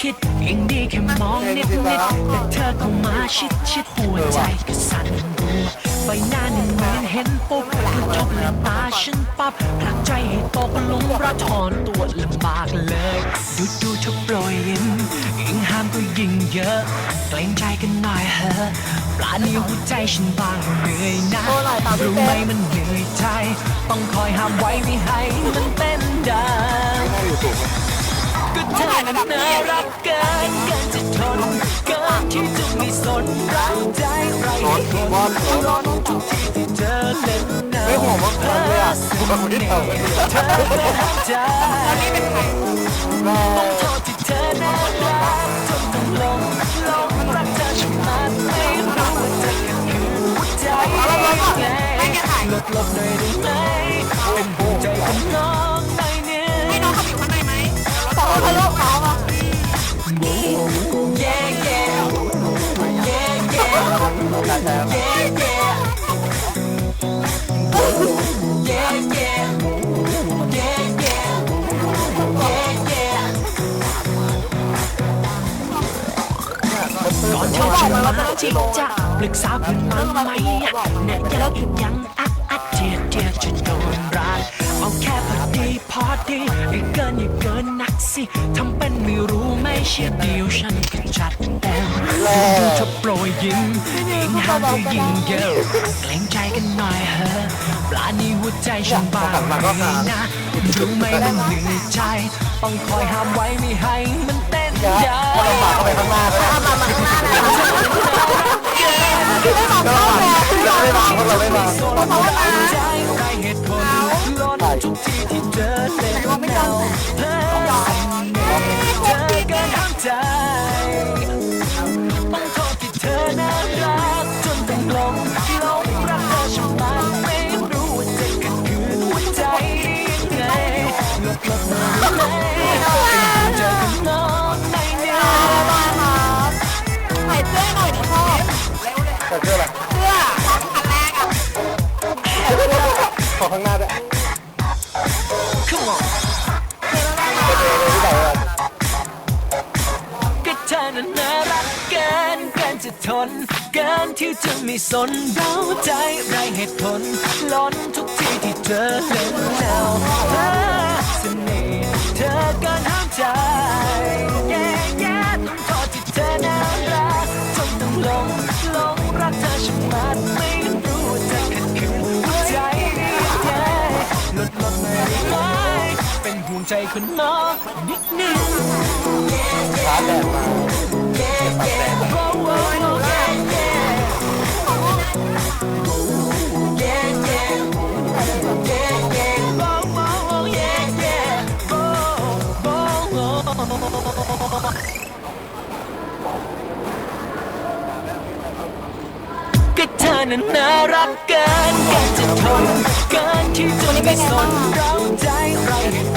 คิดคิดยังดีแค่มองนิดนิดแต่เธอเข้ามาชิดชิดหัวใจก็สั่นรัวใบหน้านี่เหมือนเห็นปุ๊บจบเลยตาฉันปั๊บผลักใจให้ตกหลุมรักถอนตัวลำบากเลย ดูดูเธอโปรยยิ้มยิ่งห้ามก็ยิ่งเยอะเกรงใจกันหน่อยเถอะปลานิ้วหัวใจฉันบางเหนื่อยนะรู้ไหมมันเหนื่อยใจ ต้องคอยห้ามไว้ไม่ให้มันเต้นดัง ก็เธอนั้นน่ารักเกินเกินจะทนเกินที่จะไม่สนรักใจไรให้คนร้อนทุกทีที่เธอเล่นน้ำไม่ห่วงว่าใคนเลยอะคนที่เต่ากันเธอก็ห้ามใจต้องโทษที่เธอน่ารักจนต้องลงลงรักเธอฉันมาไม่รู้ว่าเธอกันคือหัวใจไงลดลดหน่อยได้ไหมเป็นห่วใจของน้อง ก่อนเธอจะมาจิกจะปรึกษาเพื่อนมาไหมเนี่ยยังอีกยังอักอัดเจียดเจียดจะโดนรักเอาแค่พอดีพอดีอย่าเกินอย่าเกินนักสิทำเป็นไม่รู้ไม่เชื่อเดียวฉันก็จัดเต็มดูเธอโปรยยิ้มยิ่งห้ามก็ยิ่งเยอะเกรงใจกันหน่อยเถอะปลานี้หัวใจฉันบางเลยนะรู้ไมมันเหนื่อยใจ ต้องคอยห้ามไว้ไม่ให้มันเต้นยาลำบากเข้าไปข้างหน้า ไม่วางเพราะเราไม่วางเพราะว่าใจไรเหตุผลล้นทุกทีที่เจอเล่นแนวเธอเธอเกินห้ามใจต้องโทษที่เธอน่ารักจนต้องลงลงรักเธอฉันมไม่รู้ว่าจะกันคืนหัวใจได้ยังไงหลบหลบมาไหมเป็นเจอกับน้องยมาครับใส่เสื้อหน่อยดิพ่อแต่เชื่ออะไร ขอข้างหน้าด้วย Come on ที่ไหนอะก็เธอนั้นน่ารักเกินเกินจะทนเกินที่จะไม่สนเราใจไรเหตุผลล้นทุกทีที่เธอเล่นแนว ห่วงใจคนน้องนิดนึงขาแดดมาก็เธอนั้นน่ารักเกินเกินจะทนเกินที่จะไม่สนเราใจไร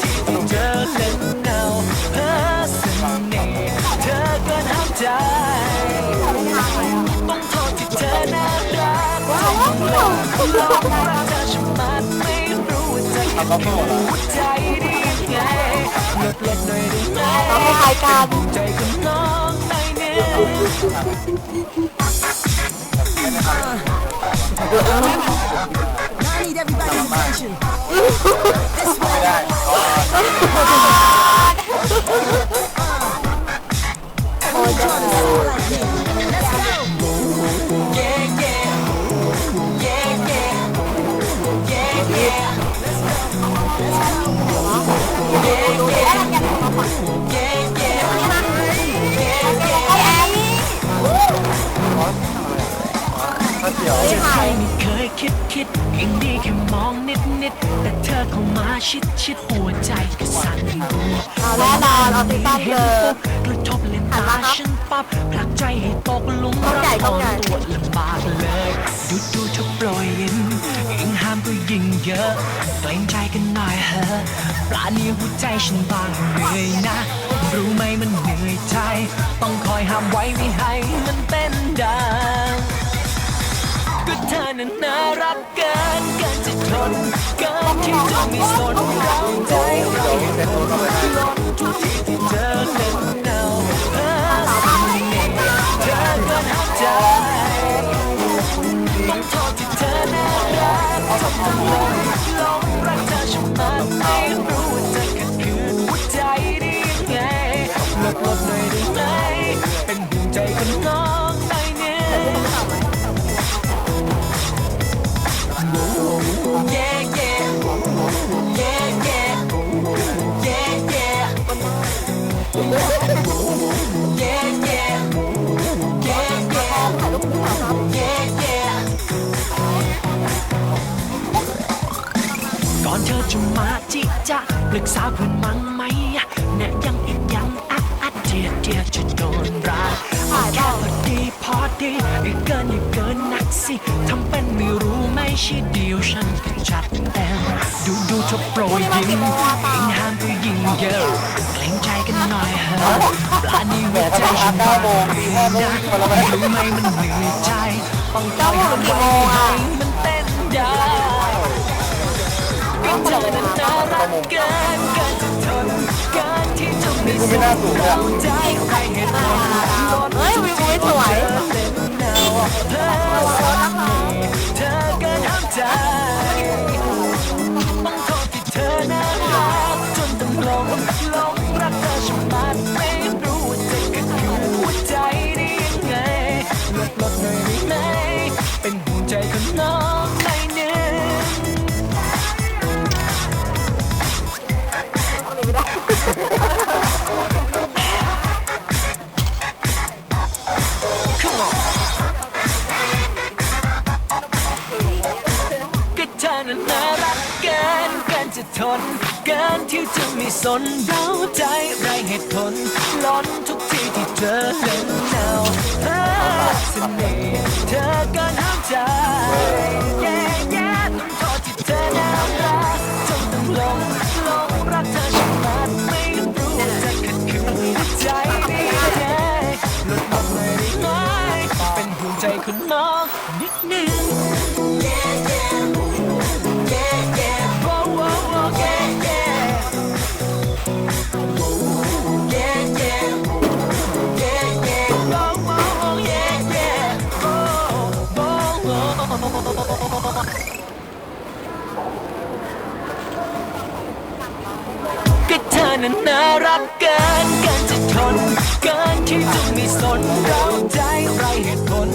ที่เจอเล่นเงาเพ้อสน่ห์เธอกินห้ามใจต้องโทษที่เธอน่ารักจนหลงหลงรักเธอฉันมาไม่รู้จะเก็บอยู่หัวใจได้ยังไงลดลดหน่อยได้ไหมน้องคล้ายกันใจกับน้องหน่อยหนึง Now I need everybody's attention. This way. ได้ I need everybody's attention. this way. Oh. ครไม่เคยคิดคิดคิดยังดีแค่มองนิดนิดแต่เธอเข้ามาชิดชิดหัวใจก็สั่นรัวเอาแน่นอนเอาติดตั้งเห็เลนยปุ๊บกระทบเลนตาฉันปั๊บผลักใจให้ตกหลุมเข้ารัใจกตเข้าอนใจตัวลำบากเลยดูดูเธอปล่อยยิ้มยิ่งห้ามก็ยิ่งเยอะเกรงใจกันหน่อยเถอะปลาเนียหัวใจฉันบางเหนื่อยนะ รู้ไหมมันเหนื่อยใจ ต้องคอยห้ามไว้ไม่ให้มันเป็นดังก็เธอ นั้นน่ารักเกินเกินจะทนเกินที่จะไม่สนเราใจเราเดี๋ยวเป็นโน้ตเข้าไปให้ทุกทีที่เธอเล่นเงาเธอเสน่ห์เธอก็ห้าใจต้องโทษที่เธอน่ารักทำต้องหลงหลงรักเธอฉันมัน จะมาจิจะปรึกษาเพื่อนมั้งไหมแน่ยังอีกยังอัดอัดเดียดเดียจะโดนรักเอาแค่พอดีพอดีอย่าเกินอย่าเกินนักสิทำเป็นไม่รู้ไม่ใช่เดียวฉันก็จัดเต็มดูดูเธอโปรยยิ้มยิ่งห้ามก็ยิ่งเยอะเกรงใจกันหน่อยเถอะปลานี่หัวใจฉันบางเลยนะรู้ไหมมันเหนื่อยใจต้องคอยห้ามไว้ให้มันเต้นได้ นั้นน่ารักเกินเกินจะทนเกินที่จะไม่น่าสูงเลล้นเฮ้ยวิวไม่สวย มันน่ารักเกินเกินจะทน เกินที่จะไม่สนเราใจไรเหตุผล ล้นทุกทีที่เจอเล่นแนวเธอเสน่ห์เธอเกินห้ามใจ นั้นน่ารักเกินเกินจะทน เกินที่จะไม่สนเราใจไรเหตุผล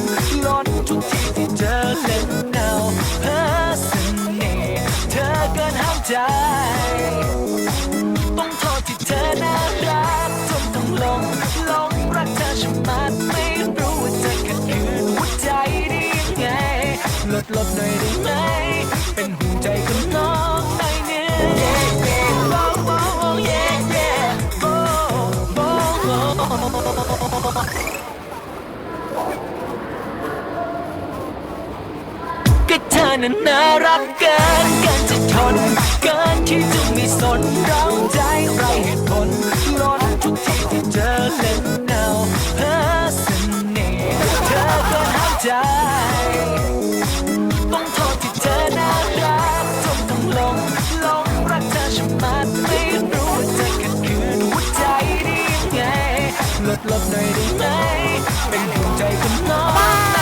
อนั้นน่ารักเกินเกินจะทนเกินที่จะไม่สนเราใจไรเหตุผลล้นทุกทีที่เธอเล่นแนวเพ้อเสน่ห์เธอเกินห้ามใจ ต้องโทษที่เธอน่ารักจนต้องหลงหลงรักเธอฉันมาไม่รู้ว่าจะขัดขืนหัวใจได้ยังไงลดลดหน่อยได้ไหมเป็นห่วงใจคนน้อง